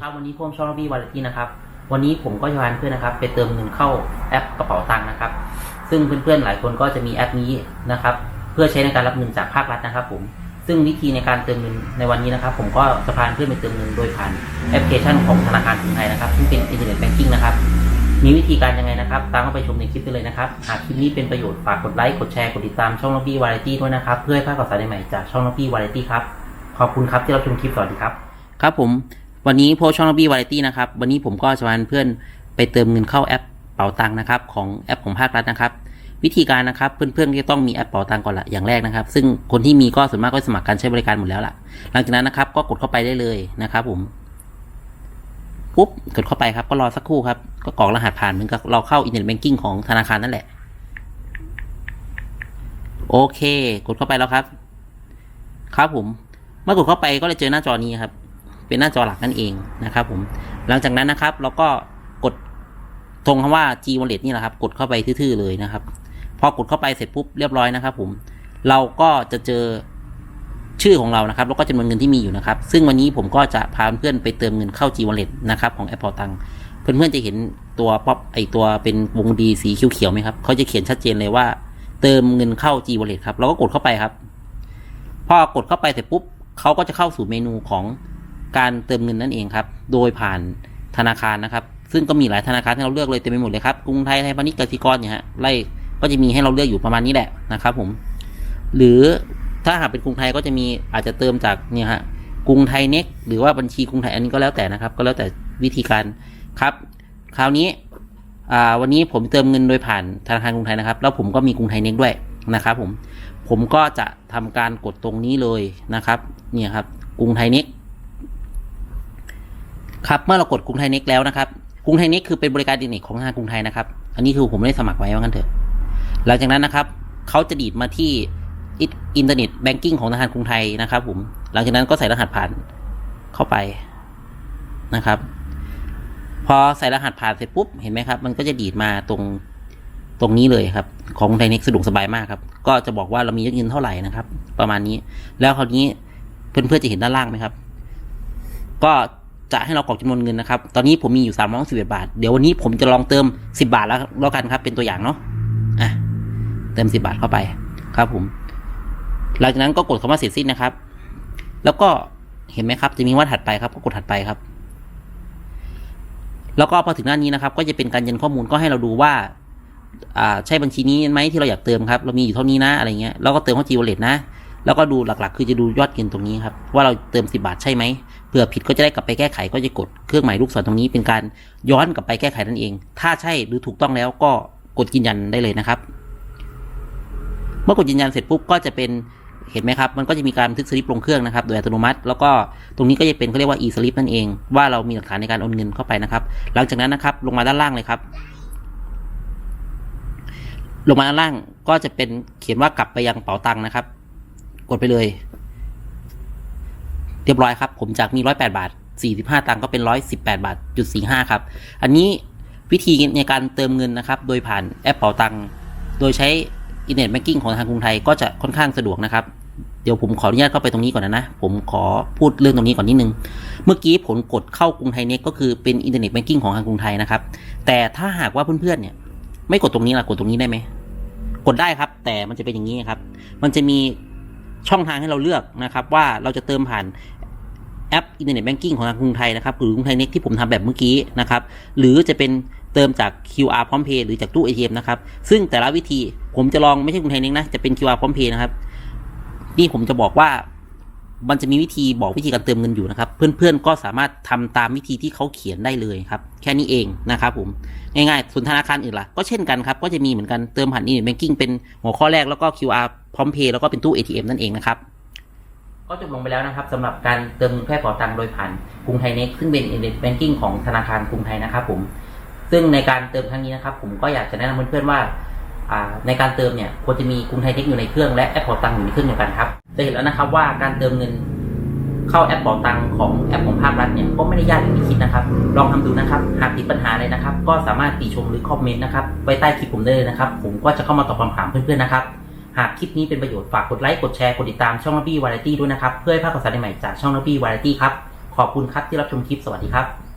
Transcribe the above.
ครับวันนี้พ่วงช่องบี้วาไรตี้นะครับ วันนี้ผมก็จะพาเพื่อนนะครับ ไปเติมเงินเข้าแอปกระเป๋าตังค์นะครับ ซึ่งเพื่อนๆหลายคนก็จะมีแอปนี้นะครับ เพื่อใช้ในการรับเงินจากภาครัฐนะครับ ผม ซึ่งวิธีในการเติมเงินในวันนี้นะครับ ผมก็จะพาเพื่อนไปเติมเงินโดยผ่านแอปพลิเคชันของธนาคารกรุงไทยนะครับ ซึ่งเป็นอินเทอร์เน็ตแบงกิ้งนะครับ มีวิธีการยังไงนะครับ ตามเข้าไปชมในคลิปได้เลยนะครับ หากคลิปนี้เป็นประโยชน์ฝากกดไลค์ กดแชร์ กดติดตามช่องล็อบบี้วาไรตี้ด้วยนะครับ เพื่อให้พลาดข่าวสารใหม่ๆจากช่องล็อบบี้วาไรตี้ครับ ขอบคุณครับที่รับชมคลิปสวัสดีครับ ครับผม วันนี้โพช่องบี้วาไรตี้นะครับ วันนี้ผมก็จะพาเพื่อนไปเติมเงินเข้าแอปเป๋าตังค์นะครับของแอปของภาครัฐนะครับ วิธีการนะครับเพื่อนๆก็ต้องมีแอปเป๋าตังค์ก่อนละอย่างแรกนะครับ ซึ่งคนที่มีก็ส่วนมากก็สมัครการใช้บริการหมดแล้วล่ะ หลังจากนั้นนะครับก็กดเข้าไปได้เลยนะครับ ผมปุ๊บกดเข้าไปครับก็รอสักครู่ครับก็กรอกรหัสผ่านเหมือนกับเราเข้าอินเทอร์เน็ตแบงกิ้งของธนาคารนั่นแหละ โอเค กดเข้าไปแล้วครับ ครับผมเมื่อกดเข้าไปก็จะเจอหน้าจอนี้ครับ เป็นหน้าจอหลักนั่นเองนะครับผมหลังจากนั้นนะครับเราก็กดตรงคำว่า G Wallet นี่แหละครับ กดเข้าไปทื่อๆเลยนะครับ พอกดเข้าไปเสร็จปุ๊บเรียบร้อยนะครับ ผมเราก็จะเจอชื่อของเรานะครับแล้วก็จำนวนเงินที่มีอยู่นะครับ ซึ่งวันนี้ผมก็จะพาเพื่อนไปเติมเงินเข้า G Wallet นะครับของแอปเปาตังเพื่อนๆจะเห็นตัวป๊อปไอตัวเป็นวงดีสีเขียวๆไหมครับเขาจะเขียนชัดเจนเลยว่า เติมเงินเข้า G Wallet ครับเราก็กดเข้าไปครับ พอกดเข้าไปเสร็จปุ๊บเขาก็จะเข้าสู่เมนูของ การเติมเงินนั่นเองครับ โดยผ่านธนาคารนะครับ ซึ่งก็มีหลายธนาคารที่เราเลือกเลยเต็มไปหมดเลยครับกรุงไทยไทยพาณิชย์กสิกรเนี่ยฮะไล่ก็จะมีให้เราเลือกอยู่ประมาณนี้แหละนะครับ ผม หรือถ้าหากเป็นกรุงไทยก็จะมีอาจจะเติมจากเนี่ยฮะกรุงไทยเน็กหรือว่าบัญชีกรุงไทยอันนี้ก็แล้วแต่นะครับ ก็แล้วแต่วิธีการครับ คราวนี้อ่าวันนี้ผมเติมเงินโดยผ่านธนาคารกรุงไทยนะครับ แล้วผมก็มีกรุงไทยเน็กด้วยนะครับ ผมผมก็จะทำการกดตรงนี้เลยนะครับ เนี่ยครับกรุงไทยเน็ก ครับเมื่อเรากดกรุงไทยเน็กแล้วนะครับกรุงไทยเน็กคือเป็นบริการอินเทอร์เน็ตของธนาคารกรุงไทยนะครับ อันนี้คือผมไม่ได้สมัครไว้ว่างั้นเถอะ หลังจากนั้นนะครับเขาจะดีดมาที่อินเทอร์เน็ตแบงกิ้งของธนาคารกรุงไทยนะครับผมหลังจากนั้นก็ใส่รหัสผ่านเข้าไปนะครับ พอใส่รหัสผ่านเสร็จปุ๊บเห็นไหมครับ มันก็จะดีดมาตรงตรงนี้เลยครับ ของไทยเน็กสะดวกสบายมากครับ ก็จะบอกว่าเรามียอดเงินเท่าไหร่นะครับ ประมาณนี้ แล้วคราวนี้เพื่อนๆจะเห็นด้านล่างไหมครับ ก็ จะให้เรากรอกจำนวนเงินนะครับ ตอนนี้ผมมีอยู่สามร้อยสิบเอ็ดบาท เดี๋ยววันนี้ผมจะลองเติมสิบาทแล้วแล้วกันครับ เป็นตัวอย่างเนาะ อะ เติมสิบาทเข้าไปครับผม หลังจากนั้นก็กดคำว่าเสร็จสิ้นนะครับ แล้วก็เห็นไหมครับ จะมีว่าถัดไปครับ ก็กดถัดไปครับ แล้วก็พอถึงหน้านี้นะครับ ก็จะเป็นการยืนข้อมูลก็ให้เราดูว่าอ่า ใช่บัญชีนี้ไหมที่เราอยากเติมครับ เรามีอยู่เท่านี้นะ อะไรเงี้ย แล้วก็เติมเข้า G Wallet นะ แล้วก็ดูหลักๆ คือจะดูยอดเงินตรงนี้ครับ ว่าเราเติม 10 บาทใช่ไหมเผื่อผิดก็จะได้กลับไปแก้ไขก็จะกดเครื่องหมายลูกศรตรงนี้เป็นการย้อนกลับไปแก้ไขนั่นเอง ถ้าใช่หรือถูกต้องแล้วก็กดยืนยันได้เลยนะครับ เมื่อกดยืนยันเสร็จปุ๊บก็จะเป็นเห็นไหมครับ มันก็จะมีการบันทึกสลิปลงเครื่องนะครับ โดยอัตโนมัติ แล้วก็ตรงนี้ก็จะเป็นเขาเรียกว่า e slip นั่นเอง ว่าเรามีหลักฐานในการโอนเงินเข้าไปนะครับ หลังจากนั้นนะครับ ลงมาด้านล่างเลยครับ ลงมาด้านล่างก็จะเป็นเขียนว่ากลับไปยังเป๋าตังค์นะครับ กดไปเลย เรียบร้อยครับ ผมจากมีร้อยแปดบาทสี่สิบห้าตังก็เป็นร้อยสิบแปดบาทจุดสี่ห้าครับ อันนี้วิธีในการเติมเงินนะครับ โดยผ่านแอปเป๋าตังโดยใช้อินเทอร์เน็ตแบงกิ้งของทางกรุงไทยก็จะค่อนข้างสะดวกนะครับ เดี๋ยวผมขออนุญาตเข้าไปตรงนี้ก่อนนะนะ ผมขอพูดเรื่องตรงนี้ก่อนนิดนึง เมื่อกี้ผมกดเข้ากรุงไทยเน็ตก็คือเป็นอินเทอร์เน็ตแบงกิ้งของทางกรุงไทยนะครับ แต่ถ้าหากว่าเพื่อนๆเนี่ย ไม่กดตรงนี้ล่ะกดตรงนี้ได้ไหม กดได้ครับ แต่มันจะเป็นอย่างนี้ครับ มันจะมี ช่องทางให้เราเลือกนะครับ ว่าเราจะเติมผ่านแอปอินเทอร์เน็ตแบงกิ้งของทางกรุงไทยนะครับหรือกรุงไทยเน็ตที่ผมทำแบบเมื่อกี้นะครับหรือจะเป็นเติมจาก QR พร้อมเพย์หรือจากตู้ ATM นะครับ ซึ่งแต่ละวิธีผมจะลองไม่ใช่กรุงไทยเน็ตนะจะเป็น QR พร้อมเพย์นะครับนี่ผมจะบอกว่า มันจะมีวิธีบอกวิธีการเติมเงินอยู่นะครับ เพื่อนๆก็สามารถทำตามวิธีที่เขาเขียนได้เลยครับ แค่นี้เองนะครับผมง่ายๆส่วนธนาคารอื่นล่ะก็เช่นกันครับ ก็จะมีเหมือนกันเติมผ่านอินเทอร์เน็ตแบงกิ้งเป็นหัวข้อแรกแล้วก็ QR พร้อมเพย์แล้วก็เป็นตู้ ATM นั่นเองนะครับ ก็จบลงไปแล้วนะครับสำหรับการเติมเงินแค่เป๋าตังค์โดยผ่านกรุงไทยเน็ตซึ่งเป็นอินเทอร์เน็ตแบงกิ้งของธนาคารกรุงไทยนะครับผมซึ่งในการเติมครั้งนี้นะครับ ผมก็อยากจะแนะนำเพื่อนๆว่า ในการเติมเนี่ยควรจะมีกรุงไทยเน็ตอยู่ในเครื่องและแอปเป๋าตังค์อยู่ในเครื่องเดียวกันครับจะเห็นแล้วนะครับว่าการเติมเงินเข้าแอปเป๋าตังค์ของแอปของภาครัฐเนี่ยก็ไม่ได้ยากอย่างที่คิดนะครับ ลองทำดูนะครับ หากติดปัญหาอะไรนะครับ ก็สามารถติชมหรือคอมเมนต์นะครับไว้ใต้คลิปผมได้เลยนะครับ ผมก็จะเข้ามาตอบคำถามเพื่อนๆนะครับ หากคลิปนี้เป็นประโยชน์ฝากกดไลค์กดแชร์กดติดตามช่องนบี้วาไรตี้ด้วยนะครับเพื่อให้ภาพข่าวสารใหม่จากช่องนบี้วาไรตี้ครับขอบคุณครับที่รับชมคลิปสวัสดีครับ